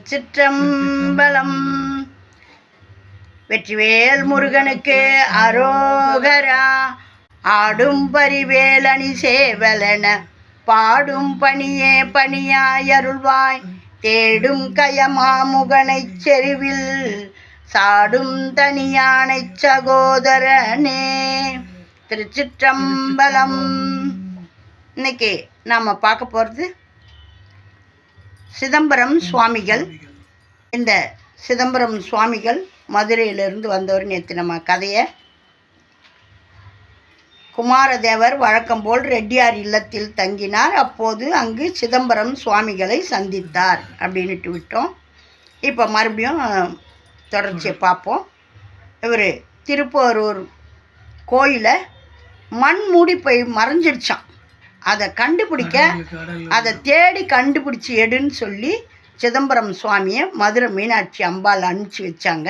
சிற்றம்பலம் வெற்றிவேல் முருகனுக்கு அரோகரா. ஆடும் பரிவேலணி சேவலன பாடும் பணியே பணியாயருள்வாய். தேடும் கயமாமுகனைச் செருவில் சாடும் தனியானைச் சகோதரனே. திருச்சிற்றம்பலம். இன்னைக்கு நாம் பார்க்க போகிறது சிதம்பரம் சுவாமிகள். இந்த சிதம்பரம் சுவாமிகள் மதுரையிலிருந்து வந்தவர் நேற்று நம்ம கதையை. குமாரதேவர் வழக்கம் போல் ரெட்டியார் இல்லத்தில் தங்கினார். அப்போது அங்கு சிதம்பரம் சுவாமிகளை சந்தித்தார் அப்படின்னுட்டு விட்டோம். இப்போ மறுபடியும் தொடர்ச்சியை பார்ப்போம். இவர் திருப்போரூர் கோயிலை மண் மூடி போய் மறைஞ்சிடுச்சான் அதை கண்டுபிடிக்க அதை தேடி கண்டுபிடிச்சி எடுன்னு சொல்லி சிதம்பரம் சுவாமியை மதுரை மீனாட்சி அம்பாள் அனுப்பிச்சி வச்சாங்க.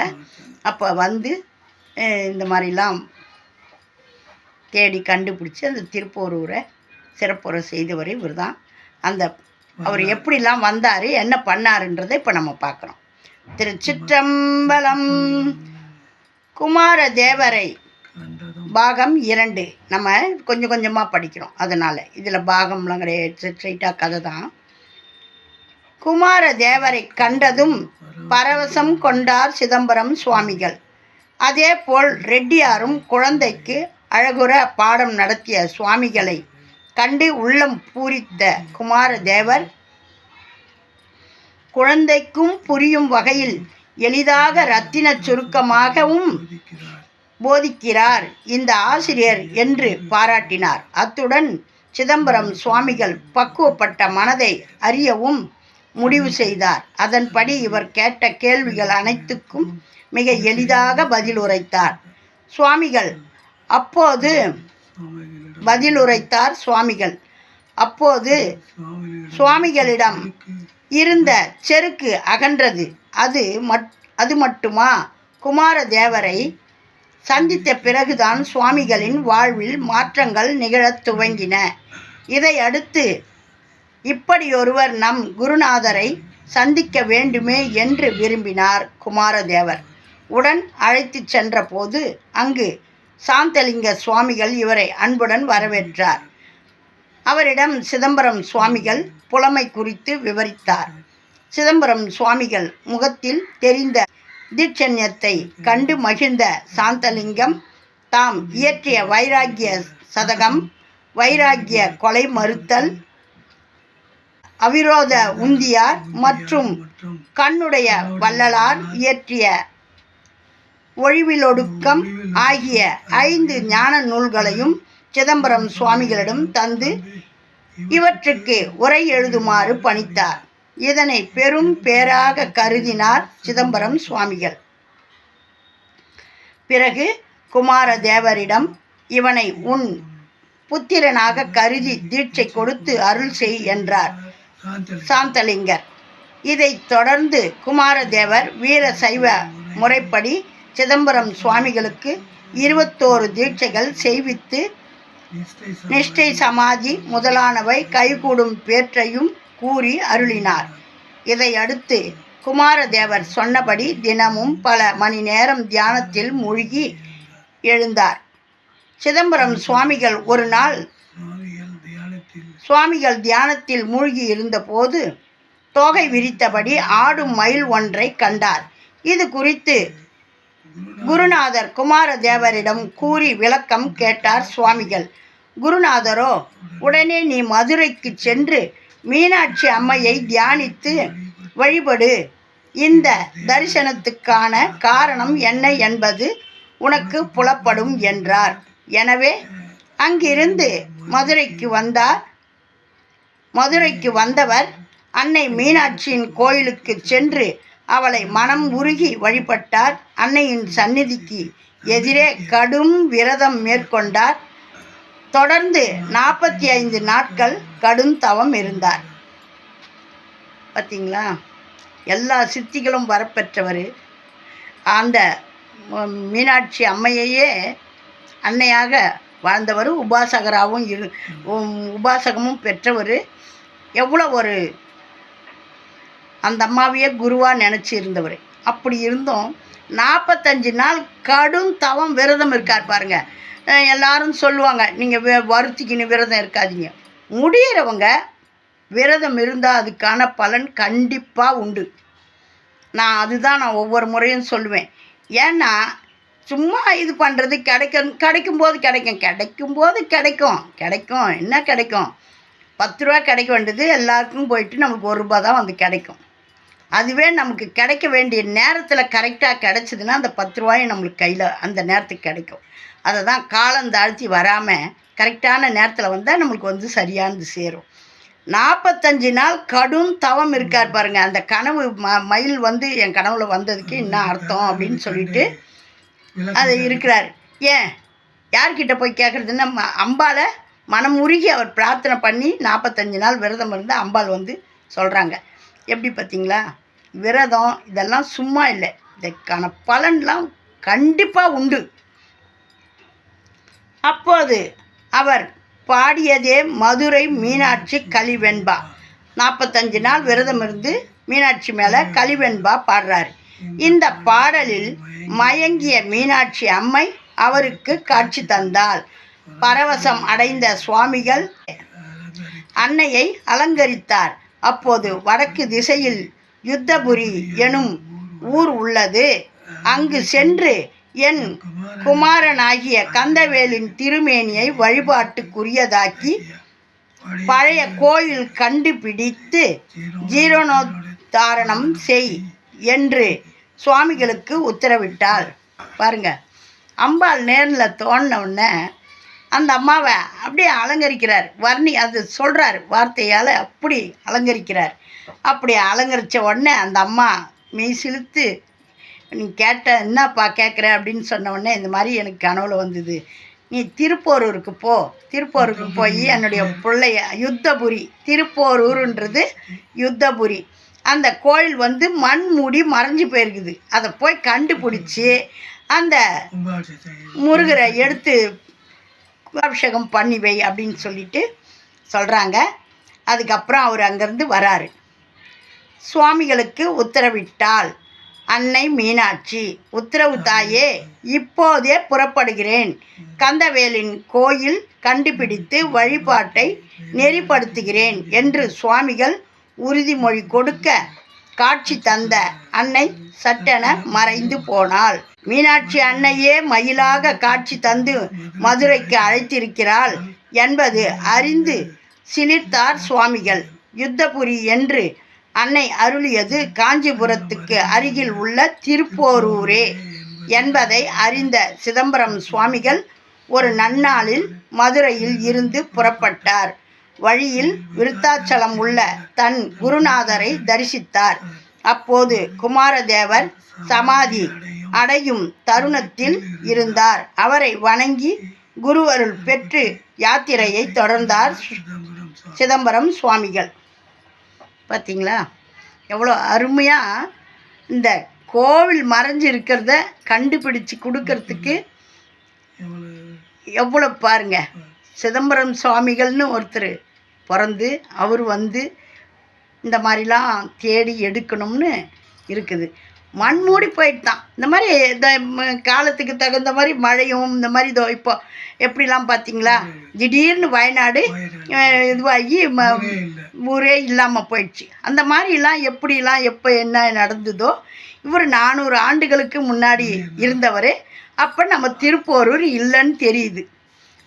அப்போ வந்து இந்த மாதிரிலாம் தேடி கண்டுபிடிச்சி அந்த திருப்போரூரை சிறப்புரை செய்தவர் இவர் தான் அந்த அவர் எப்படிலாம் வந்தார் என்ன பண்ணாருன்றதை இப்போ நம்ம பார்க்குறோம். திருச்சிற்றம்பலம் குமார தேவரை பாகம் இரண்டு. நம்ம கொஞ்சம் கொஞ்சமாக படிக்கிறோம் அதனால். இதில் பாகம்லாம் கிடையாது. ஸ்ட்ரைட்டாக கதை தான். குமார தேவரை கண்டதும் பரவசம் கொண்டார் சிதம்பரம் சுவாமிகள். அதே போல் ரெட்டியாரும் குழந்தைக்கு அழகுற பாடம் நடத்திய சுவாமிகளை கண்டு உள்ளம் பூரித்த குமார தேவர் குழந்தைக்கும் புரியும் வகையில் எளிதாக ரத்தின சுருக்கமாகவும் போதிக்கிறார் இந்த ஆசிரியர் என்று பாராட்டினார். அத்துடன் சிதம்பரம் சுவாமிகள் பக்குவப்பட்ட மனதை அறியவும் முடிவு செய்தார். அதன்படி இவர் கேட்ட கேள்விகள் அனைத்துக்கும் மிக எளிதாக பதில் உரைத்தார். சுவாமிகள் அப்போது பதில் உரைத்தார் சுவாமிகள். அப்போது சுவாமிகளிடம் இருந்த செருக்கு அகன்றது. அது மட் அது மட்டுமா? குமாரதேவரை சந்தித்த பிறகுதான் சுவாமிகளின் வாழ்வில் மாற்றங்கள் நிகழத் துவங்கின. இதையடுத்து இப்படியொருவர் நம் குருநாதரை சந்திக்க வேண்டுமே என்று விரும்பினார் குமாரதேவர். உடன் அழைத்துச் சென்றபோது அங்கு சாந்தலிங்க சுவாமிகள் இவரை அன்புடன் வரவேற்றார். அவரிடம் சிதம்பரம் சுவாமிகள் புலமை குறித்து விவரித்தார். சிதம்பரம் சுவாமிகள் முகத்தில் தெரிந்த தீட்சண்யத்தை கண்டு மகிழ்ந்த சாந்தலிங்கம் தாம் இயற்றிய வைராக்கிய சதகம் வைராக்கிய கொலை மறுத்தல் அவிரோத உந்தியார் மற்றும் கண்ணுடைய வள்ளலார் இயற்றிய ஒழிவிலொடுக்கம் ஆகிய ஐந்து ஞான நூல்களையும் சிதம்பரம் சுவாமிகளிடம் தந்து இவற்றுக்கு உரை எழுதுமாறு பணித்தார். இதனை பெரும் பேராக கருதினார் சிதம்பரம் சுவாமிகள். பிறகு குமாரதேவரிடம் இவனை உன் புத்திரனாக கருதி தீட்சை கொடுத்து அருள் செய் என்றார் சாந்தலிங்கர். இதைத் தொடர்ந்து குமாரதேவர் வீர சைவ முறைப்படி சிதம்பரம் சுவாமிகளுக்கு இருபத்தோரு தீட்சைகள் செய்வித்து நிஷ்டை சமாதி முதலானவை கைகூடும் பேற்றையும் கூறி அருளினார். இதை அடுத்து குமாரதேவர் சொன்னபடி தினமும் பல மணி நேரம் தியானத்தில் மூழ்கி எழுந்தார். சிதம்பரம் சுவாமிகள் ஒரு நாள் சுவாமிகள் தியானத்தில் மூழ்கி இருந்தபோது தோகை விரித்தபடி ஆடும் மயில் ஒன்றை கண்டார். இது குறித்து குருநாதர் குமாரதேவரிடம் கூறி விளக்கம் கேட்டார் சுவாமிகள். குருநாதரோ உடனே நீ மதுரைக்கு சென்று மீனாட்சி அம்மையை தியானித்து வழிபடு. இந்த தரிசனத்துக்கான காரணம் என்ன என்பது உனக்கு புலப்படும் என்றார். எனவே அங்கிருந்து மதுரைக்கு வந்தார். மதுரைக்கு வந்தவர் அன்னை மீனாட்சியின் கோயிலுக்கு சென்று அவளை மனம் உருகி வழிபட்டார். அன்னையின் சந்நிதிக்கு எதிரே கடும் விரதம் மேற்கொண்டார். தொடர்ந்து நாற்பத்தி ஐந்து நாட்கள் கடும் தவம் இருந்தார். பார்த்தீங்களா எல்லா சித்திகளும் வரப்பெற்றவர். அந்த மீனாட்சி அம்மையையே அன்னையாக வாழ்ந்தவர் உபாசகராகவும் இரு உபாசகமும் பெற்றவர். எவ்வளோ ஒரு அந்த அம்மாவையே குருவாக நினச்சி இருந்தவர். அப்படி இருந்தும் நாற்பத்தஞ்சு நாள் கடும் தவம் விரதம் இருக்கார் பாருங்கள் எல்லாரும் சொல்லுவாங்க நீங்கள் வ வருத்திக்கின்னு விரதம் இருக்காதீங்க. முடியிறவங்க விரதம் இருந்தால் அதுக்கான பலன் கண்டிப்பாக உண்டு. நான் அதுதான் நான் ஒவ்வொரு முறையும் சொல்லுவேன். ஏன்னா சும்மா இது பண்ணுறது கிடைக்கும் கிடைக்கும்போது கிடைக்கும் கிடைக்கும்போது கிடைக்கும். கிடைக்கும். என்ன கிடைக்கும்? பத்து ரூபா கிடைக்க வேண்டியது எல்லாருக்கும் போயிட்டு நமக்கு ஒரு ரூபா தான் வந்து கிடைக்கும். அதுவே நமக்கு கிடைக்க வேண்டிய நேரத்தில் கரெக்டாக கிடச்சிதுன்னா அந்த பத்து ரூபாயும் நம்மளுக்கு கையில் அந்த நேரத்துக்கு கிடைக்கும். அதை தான் காலம் தாழ்த்தி வராமல் கரெக்டான நேரத்தில் வந்தால் நம்மளுக்கு வந்து சரியானது சேரும். நாற்பத்தஞ்சு நாள் கடும் தவம் இருக்கார் பாருங்க. அந்த கனவு ம மயில் வந்து என் கனவுல வந்ததுக்கு என்ன அர்த்தம் அப்படின்னு சொல்லிட்டு அது இருக்கிறார். ஏன்? யார்கிட்ட போய் கேட்குறதுன்னா ம மனம் உருகி அவர் பிரார்த்தனை பண்ணி நாற்பத்தஞ்சு நாள் விரதம் இருந்து அம்பாள் வந்து சொல்கிறாங்க எப்படி பார்த்தீங்களா விரதம் இதெல்லாம் சும்மா இல்லை. இதற்கான பலன்லாம் கண்டிப்பாக உண்டு. அப்போது அவர் பாடியதே மதுரை மீனாட்சி கலிவெண்பா நாற்பத்தஞ்சு நாள் விரதம் இருந்து மீனாட்சி மேலே கலிவெண்பா பாடுறார். இந்த பாடலில் மயங்கிய மீனாட்சி அம்மை அவருக்கு காட்சி தந்தாள். பரவசம் அடைந்த சுவாமிகள் அன்னையை அலங்கரித்தார். அப்போது வடக்கு திசையில் யுத்தபுரி எனும் ஊர் உள்ளது. அங்கு சென்று என் குமாரனாகிய கந்தவேலின் திருமேனியை வழிபாட்டுக்குரியதாக்கி பழைய கோயில் கண்டுபிடித்து ஜீரணோத்தாரணம் செய் என்று சுவாமிகளுக்கு உத்தரவிட்டாள் பாருங்க. அம்பாள் நேரில் தோணின அந்த அம்மாவை அப்படியே அலங்கரிக்கிறார். வர்ணி அது சொல்கிறார் வார்த்தையால் அப்படி அலங்கரிக்கிறார். அப்படி அலங்கரித்த உடனே அந்த அம்மா மெய் சிலுத்து நீ கேட்ட என்னப்பா கேட்குற அப்படின்னு சொன்ன உடனே இந்த மாதிரி எனக்கு கனவுல வந்தது. நீ திருப்போரூருக்கு போ. திருப்போரூருக்கு போய் என்னுடைய பிள்ளைய யுத்தபுரி திருப்போரூருன்றது யுத்தபுரி. அந்த கோயில் வந்து மண் மூடி மறைஞ்சு போயிருக்குது. அதை போய் கண்டுபிடிச்சி அந்த முருகரை எடுத்து அபிஷேகம் பண்ணி வை அப்படின்னு சொல்லிட்டு சொல்கிறாங்க அதுக்கப்புறம் அவர் அங்கேருந்து வராரு. சுவாமிகளுக்கு உத்தரவிட்டால் அன்னை மீனாட்சி உத்தரவு தாயே இப்போதே புறப்படுகிறேன். கந்தவேலின் கோயில் கண்டுபிடித்து வழிபாட்டை நெறிப்படுத்துகிறேன் என்று சுவாமிகள் உறுதிமொழி கொடுக்க காட்சி தந்த அன்னை சட்டென மறைந்து போனாள். மீனாட்சி அன்னையே மயிலாக காட்சி தந்து மதுரைக்கு அழைத்திருக்கிறாள் என்பது அறிந்து சிலிர்த்தார் சுவாமிகள். யுத்தபுரி என்று அன்னை அருளியது காஞ்சிபுரத்துக்கு அருகில் உள்ள திருப்போரூரே என்பதை அறிந்த சிதம்பரம் சுவாமிகள் ஒரு நன்னாளில் மதுரையில் இருந்து புறப்பட்டார். வழியில் விருத்தாச்சலம் உள்ள தன் குருநாதரை தரிசித்தார். அப்போது குமாரதேவர் சமாதி அடையும் தருணத்தில் இருந்தார். அவரை வணங்கி குருவருள் பெற்று யாத்திரையை தொடர்ந்தார் சிதம்பரம் சுவாமிகள். பார்த்தீங்களா எவ்வளோ அருமையாக இந்த கோவில் மறைஞ்சு இருக்கிறத கண்டுபிடிச்சு கொடுக்கறதுக்கு எவ்வளோ பாருங்க. சிதம்பரம் சுவாமிகள்னு ஒருத்தர் பிறந்து அவர் வந்து இந்த மாதிரிலாம் தேடி எடுக்கணும்னு இருக்குது. மண்மூடி போயிட்டு தான் இந்த மாதிரி இந்த காலத்துக்கு தகுந்த மாதிரி மழையும் இந்த மாதிரி இதோ இப்போ எப்படிலாம் பார்த்தீங்களா? திடீர்னு வயநாடு இதுவாகி ம- ஊரே இல்லாமல் போயிடுச்சு. அந்த மாதிரிலாம் எப்படிலாம் எப்போ என்ன நடந்ததோ இவர் நானூறு ஆண்டுகளுக்கு முன்னாடி இருந்தவர். அப்போ நம்ம திருப்போரூர் இல்லைன்னு தெரியுது.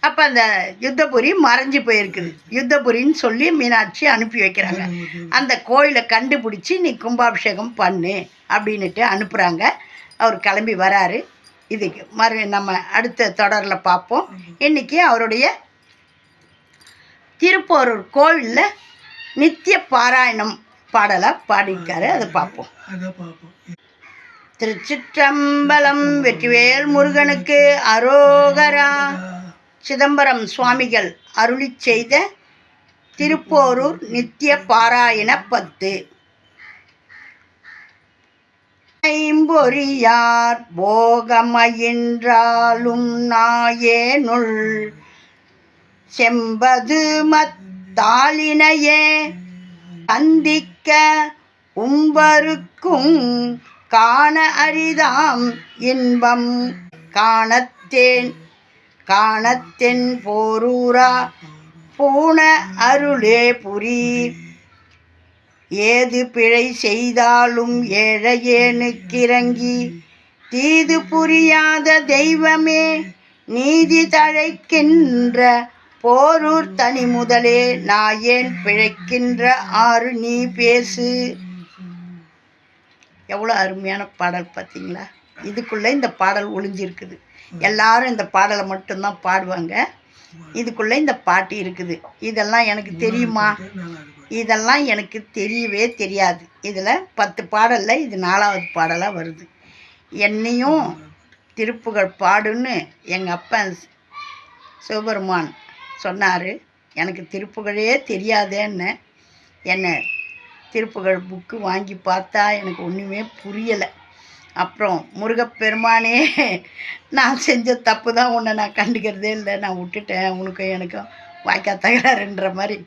அப்போ அந்த யுத்தபுரி மறைஞ்சு போயிருக்குது. யுத்தபுரின்னு சொல்லி மீனாட்சி அனுப்பி வைக்கிறாங்க. அந்த கோயிலை கண்டுபிடிச்சி நீ கும்பாபிஷேகம் பண்ணு அப்படின்னுட்டு அனுப்புகிறாங்க அவர் கிளம்பி வராரு. இதுக்கு மறு நம்ம அடுத்த தொடரில் பார்ப்போம். இன்றைக்கி அவருடைய திருப்போரூர் கோவிலில் நித்திய பாராயணம் பாடலாக பாடியிருக்காரு. அதை பார்ப்போம். திருச்சிற்றம்பலம் வெற்றிவேல் முருகனுக்கு அரோகரா. சிதம்பரம் சுவாமிகள் அருளிச் செய்த திருப்போரூர் நித்திய பாராயண பத்து. ஐம்பொறியார் போகமயின்றாலும் நாயேனுள் செம்பது மத்தாளினையே சந்திக்க உம்பருக்கும் காண அரிதாம் இன்பம் காணத்தேன். காணத்தென் போரூரா பூண அருளே புரி. ஏது பிழை செய்தாலும் ஏழையேனுக்கிறங்கி தீது புரியாத தெய்வமே நீதி தழைக்கின்ற போரூர் தனி முதலே நாயேன் பிழைக்கின்ற ஆறு நீ பேசு. எவ்வளோ அருமையான பாடல் பார்த்தீங்களா? இதுக்குள்ளே இந்த பாடல் ஒளிஞ்சிருக்குது. எல்லாரும் இந்த பாடலை மட்டும்தான் பாடுவாங்க. இதுக்குள்ளே இந்த பாட்டு இருக்குது. இதெல்லாம் எனக்கு தெரியுமா? இதெல்லாம் எனக்கு தெரியவே தெரியாது. இதில் பத்து பாடலில் இது நாலாவது பாடலாக வருது. என்னையும் திருப்புகழ் பாடுன்னு எங்கள் அப்பன் சிவபெருமான் சொன்னார். எனக்கு திருப்புகழே தெரியாதேன்னு. என்ன திருப்புகழ் புக்கு வாங்கி பார்த்தா எனக்கு ஒன்றுமே புரியலை. அப்புறம் முருகப்பெருமானே நான் செஞ்ச தப்பு தான் உன்னை நான் கண்டுக்கிறதே இல்லை. நான் விட்டுட்டேன். உனக்கும் எனக்கும் வாய்க்கா தகராறுன்ற மாதிரி.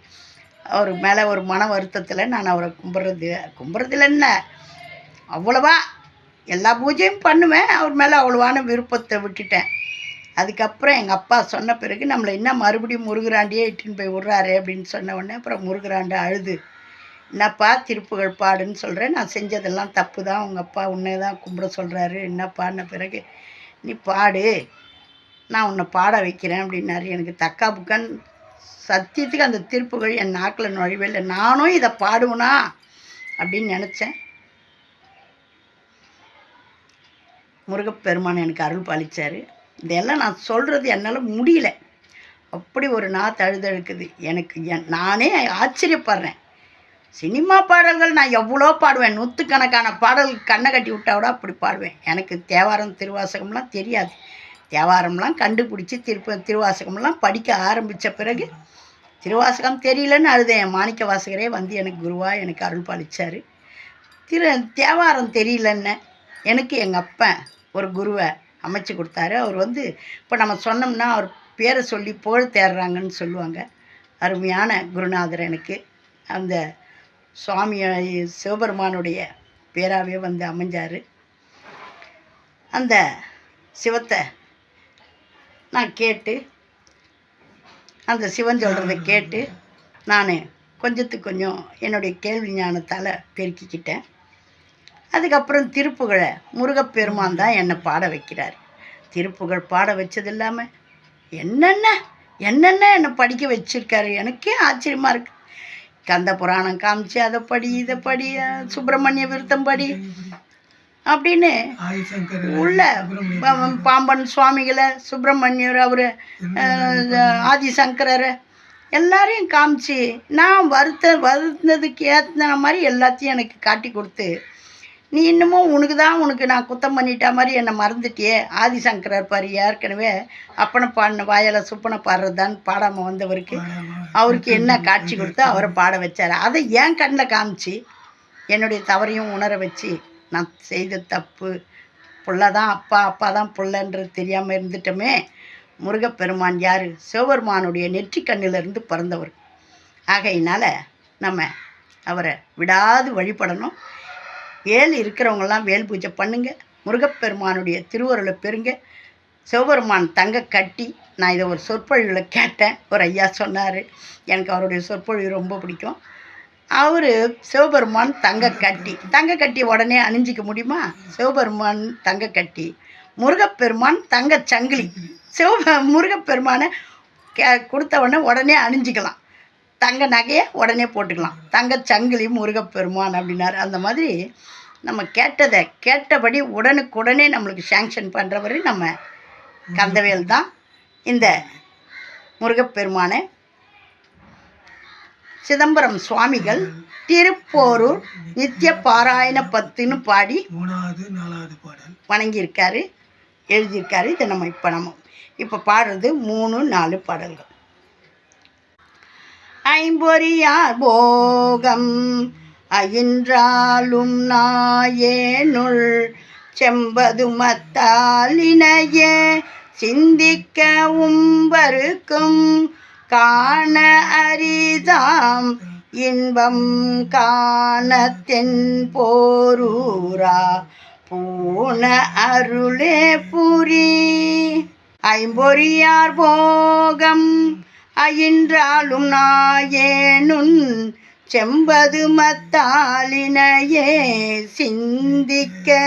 அவர் மேலே ஒரு மன வருத்தத்தில் நான் அவரை கும்பிட்றது. கும்பிட்றதுல என்ன? அவ்வளவா எல்லா பூஜையும் பண்ணுவேன். அவர் மேலே அவ்வளவான விருப்பத்தை விட்டுட்டேன். அதுக்கப்புறம் எங்கள் அப்பா சொன்ன பிறகு நம்மளை என்ன மறுபடியும் முருகராண்டியே இட்டுன்னு போய் விட்றாரு அப்படின்னு சொன்ன உடனே அப்புறம் முருகராண்டை அழுது. என்னப்பா திருப்புகழ் பாடுன்னு சொல்கிறேன் நான் செஞ்சதெல்லாம் தப்பு தான் உங்கள் அப்பா உன்னை தான் கும்பிட சொல்கிறாரு என்னப்பான்ன பிறகு நீ பாடு. நான் உன்னை பாட வைக்கிறேன் அப்படின்னாரு. எனக்கு தக்கா புக்கன். சத்தியத்துக்கு அந்த திருப்புகள் என் நாக்கில் நுழைவே இல்லை. நானும் இதை பாடுவேனா அப்படின்னு நினச்சேன். முருகப்பெருமான் எனக்கு அருள் பாலிச்சார். இதெல்லாம் நான் சொல்கிறது என்னால் முடியல. அப்படி ஒரு நாத்து அழுதழுக்குது எனக்கு என் நானே ஆச்சரியப்படுறேன். சினிமா பாடல்கள் நான் எவ்வளோ பாடுவேன்? நூற்றுக்கணக்கான பாடல்கள் கண்ணை கட்டி விட்டா கூட அப்படி பாடுவேன். எனக்கு தேவாரம் திருவாசகம்லாம் தெரியாது. தேவாரம்லாம் கண்டுபிடிச்சி திருப்ப திருவாசகம்லாம் படிக்க ஆரம்பித்த பிறகு திருவாசகம் தெரியலன்னு அழுதேன். என் மாணிக்க வாசகரே வந்து எனக்கு குருவா எனக்கு அருள் பாலிச்சார். திரு தேவாரம் தெரியலன்னு எனக்கு எங்கள் அப்பன் ஒரு குருவை அமைச்சு கொடுத்தாரு. அவர் வந்து இப்போ நம்ம சொன்னோம்னா அவர் பேரை சொல்லி புகழ் தேடுறாங்கன்னு சொல்லுவாங்க. அருமையான குருநாதர் எனக்கு. அந்த சுவாமி சிவபெருமானுடைய பேராகவே வந்து அமைஞ்சார். அந்த சிவத்தை நான் கேட்டு அந்த சிவன் சொல்கிறத கேட்டு நான் கொஞ்சத்துக்கு கொஞ்சம் என்னுடைய கேள்வி ஞானத்தால் பெருக்கிக்கிட்டேன். அதுக்கப்புறம் திருப்புகழை முருகப்பெருமான் தான் என்னை பாட வைக்கிறார். திருப்புகழ் பாட வச்சது இல்லாமல் என்னென்ன என்னென்ன என்னை படிக்க வச்சிருக்காரு எனக்கே ஆச்சரியமாக இருக்குது கந்த புராணம் காமிச்சு அதை படி இதை படி சுப்பிரமணிய விருத்தம் படி அப்படின்னு உள்ள பாம்பன் சுவாமிகளை சுப்பிரமணியர் அவர் ஆதிசங்கரர் எல்லாரையும் காமிச்சு நான் வருத்த வருத்தினதுக்கு ஏற்றின மாதிரி எல்லாத்தையும் எனக்கு காட்டி கொடுத்து நீ இன்னமும் உனக்கு தான் உனக்கு நான் குத்தம் பண்ணிட்டா மாதிரி என்னை மறந்துட்டியே. ஆதிசங்கரர் பாரு ஏற்கனவே அப்பனை பாடின வாயால் சுப்பனை பாடுறதான்னு பாடாமல் வந்தவருக்கு. அவருக்கு என்ன காட்சி கொடுத்து அவரை பாட வச்சார். அதை ஏன் கண்ணில் காமிச்சு என்னுடைய தவறையும் உணர வச்சு நான் செய்த தப்பு புள்ள தான் அப்பா அப்பா தான் புள்ளன்றது தெரியாமல் இருந்துட்டோமே. முருகப்பெருமான் யார்? சிவபெருமானுடைய நெற்றி கண்ணிலிருந்து பிறந்தவர். ஆகையினால் நம்ம அவரை விடாது வழிபடணும். வேல் இருக்கிறவங்கெல்லாம் வேல் பூஜை பண்ணுங்க. முருகப்பெருமானுடைய திருவருளை பெறுங்க. சிவபெருமான் தங்க கட்டி நான் இதை ஒரு சொற்பொழிவில் கேட்டேன். ஒரு ஐயா சொன்னார். எனக்கு அவருடைய சொற்பொழிவு ரொம்ப பிடிக்கும். அவர் சிவபெருமான் தங்க கட்டி. தங்க கட்டி உடனே அணிஞ்சிக்க முடியுமா? சிவபெருமான் தங்க கட்டி. முருகப்பெருமான் தங்க சங்கிலி. சிவ முருகப்பெருமானை கே கொடுத்த உடனே உடனே அணிஞ்சிக்கலாம். தங்க நகையை உடனே போட்டுக்கலாம். தங்க சங்கிலி முருகப்பெருமான் அப்படின்னாரு. அந்த மாதிரி நம்ம கேட்டதை கேட்டபடி உடனுக்குடனே நம்மளுக்கு சேங்ஷன் பண்ணுறவர் நம்ம கந்தவேல் தான். இந்த முருகப்பெருமானை சிதம்பரம் சுவாமிகள் திருப்போரூர் நித்திய பாராயண பத்துன்னு பாடி மூணாவது நாலாவது பாடல். வணங்கியிருக்காரு எழுதியிருக்காரு. இதை நம்ம இப்போ நம்ம இப்போ பாடுறது மூணு நாலு பாடல்கள். ஐம்பொறியார் போகம் அயின்றாலும் நாயேனுள் செம்பதுமத்தாலினையே சிந்திக்கவும் வருக்கும் காண அரிதாம் இன்பம் காணத்தென் போரூரா. பூன அருளே புரி. ஐம்பொறியார் போகம் அயின்றாலும் நாயேனுன் செம்பது மத்தாலினையே சிந்திக்க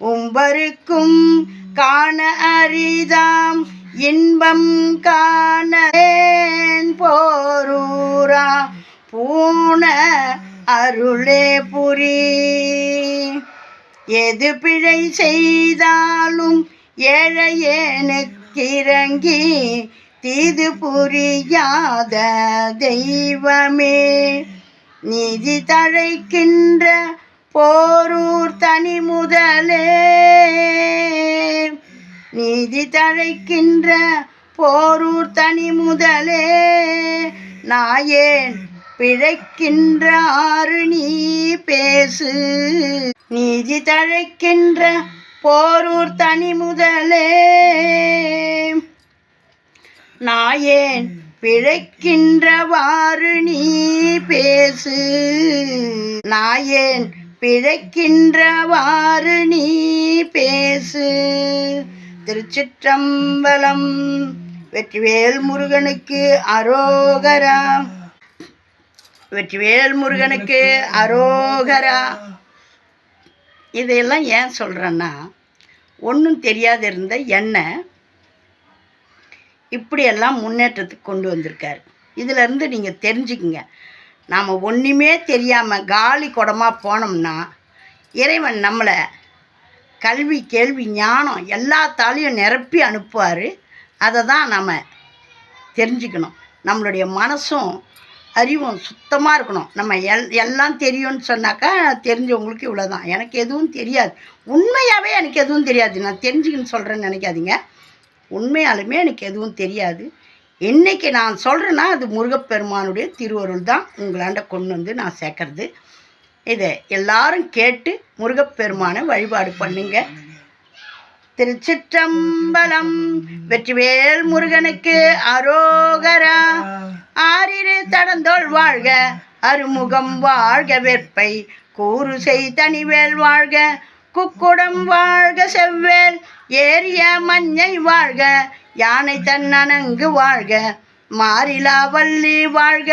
உம்பருக்கும் காண அரிதாம் இன்பம் காணேன் போரூரா? பூண அருளே புரி. எது பிழை செய்தாலும் ஏழையேனுக்கிறங்கி தீது புரியாத தெய்வமே. நிதி தழைக்கின்ற போரூர் தனி முதலே நீதி தழைக்கின்ற போரூர் தனி முதலே. நாயேன் பிழைக்கின்ற ஆறு நீ பேசு. நீதி தழைக்கின்ற போரூர் தனி முதலே. நாயேன் பிழைக்கின்றவாறு நீ பேசு. நாயேன் பிழைக்கின்றவாறு நீ பேசு. திருச்சிற்றம்பலம். வெற்றிவேல் முருகனுக்கு அரோகரா. வெற்றிவேல் முருகனுக்கு அரோகரா. இதையெல்லாம் ஏன் சொல்கிறேன்னா ஒன்றும் தெரியாது இருந்த என்னை இப்படியெல்லாம் முன்னேற்றத்துக்கு கொண்டு வந்திருக்காரு. இதிலேருந்து நீங்கள் தெரிஞ்சுக்குங்க. நாம் ஒன்றுமே தெரியாமல் காலி குடமாக போனோம்னா இறைவன் நம்மளை கல்வி கேள்வி ஞானம் எல்லாத்தாலையும் நிரப்பி அனுப்புவார். அதை தான் நம்ம தெரிஞ்சுக்கணும். நம்மளுடைய மனசும் அறிவும் சுத்தமாக இருக்கணும். நம்ம எல் எல்லாம் தெரியும்னு சொன்னாக்கா தெரிஞ்சவங்களுக்கு இவ்வளோ தான் எனக்கு எதுவும் தெரியாது. உண்மையாகவே எனக்கு எதுவும் தெரியாது. நான் தெரிஞ்சுக்கின்னு சொல்கிறேன்னு நினைக்காதீங்க. உண்மையாலுமே எனக்கு எதுவும் தெரியாது. இன்னைக்கு நான் சொல்கிறேன்னா அது முருகப்பெருமானுடைய திருவருள் தான். உங்களாண்ட கொண்டு வந்து நான் சேர்க்கறது. இதை எல்லாரும் கேட்டு முருகப்பெருமானை வழிபாடு பண்ணுங்க. திருச்சிற்றம்பலம் வெற்றிவேல் முருகனுக்கு அரோகரா. ஆறிரு தடந்தோள் வாழ்க அருமுகம் வாழ்க வெற்பை கூறு செய் தனிவேல் வாழ்க குக்குடம் வாழ்க செவ்வேல் ஏரிய மஞ்சை வாழ்க யானை தன்னனங்கு வாழ்க மாறிலா வள்ளி வாழ்க.